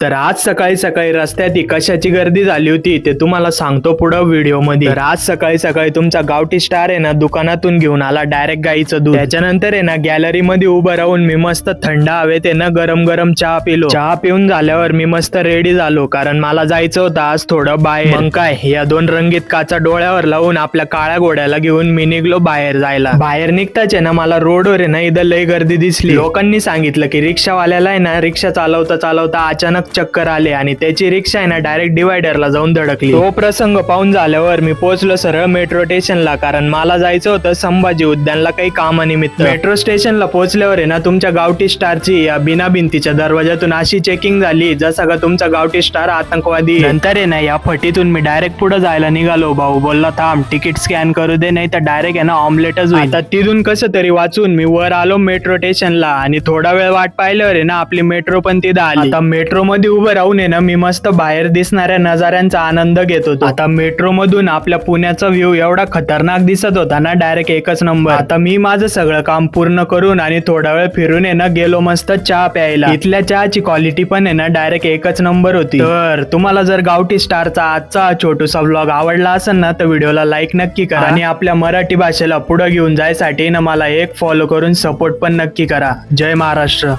तर आज सकाळी सकाळी रस्त्यात कशाची गर्दी झाली होती ते तुम्हाला सांगतो पुढं व्हिडिओमध्ये तर आज सकाळी सकाळी तुमचा गावठी स्टार आहे ना दुकानातून घेऊन आला डायरेक्ट गाईचं दूध. त्याच्यानंतर आहे ना गॅलरी मध्ये उभं राहून मी मस्त थंड हवेत आहे ना गरम गरम चहा पिलो. चहा पिऊन झाल्यावर मी मस्त रेडी झालो कारण मला जायचं होतं आज थोडं बाहेर. मग काय या दोन रंगीत काचा डोळ्यावर लावून आपल्या काळ्या घोड्याला घेऊन मी निघलो बाहेर जायला. बाहेर निघताच आहे ना मला रोडवर आहे ना इथं लय गर्दी दिसली. लोकांनी सांगितलं की रिक्षावाल्याला आहे ना रिक्षा चालवता चालवता अचानक चक्कर आले आणि त्याची रिक्षा आहे ना डायरेक्ट डिवायडरला जाऊन धडकली. तो प्रसंग पाहून झाल्यावर मी पोहोचलो सरळ मेट्रो स्टेशनला कारण मला जायचं होतं संभाजी उद्यानला काही कामानिमित्त. मेट्रो स्टेशनला पोहोचल्यावर आहे ना तुमच्या गावठी स्टारची या बिना भिंतीच्या दरवाजातून अशी चेकिंग झाली जसा का तुमचा गावठी स्टार आतंकवादी. नंतर आहे ना या फटीतून मी डायरेक्ट पुढे जायला निघालो. भाऊ बोलला थांब तिकीट स्कॅन करू दे नाही तर डायरेक्ट आहे ना ऑमलेटच होईल. आता तिथून कसं तरी वाचून मी वर आलो मेट्रो स्टेशनला आणि थोडा वेळ वाट पाहिल्यावर आहे ना आपली मेट्रो पण तिथं आली. आता मेट्रो मध्ये उभं राहून आहे ना मी मस्त बाहेर दिसणाऱ्या नजाऱ्यांचा आनंद घेत होतो. आता मेट्रो मधून आपल्या पुण्याचा व्ह्यू एवढा खतरनाक दिसत होता ना डायरेक्ट एकच नंबर आता मी माझं सगळं काम पूर्ण करून आणि थोडा वेळ फिरून आहे ना गेलो मस्त चहा प्यायला. इथल्या चहाची क्वालिटी पण आहे ना डायरेक्ट एकच नंबर होती. तर तुम्हाला जर गावठी स्टारचा आजचा छोटूसा व्लॉग आवडला असेल ना तर व्हिडिओला लाईक नक्की करा. आणि आपल्या मराठी भाषेला पुढे घेऊन जायसाठी ना मला एक फॉलो करून सपोर्ट पण नक्की करा. जय महाराष्ट्र.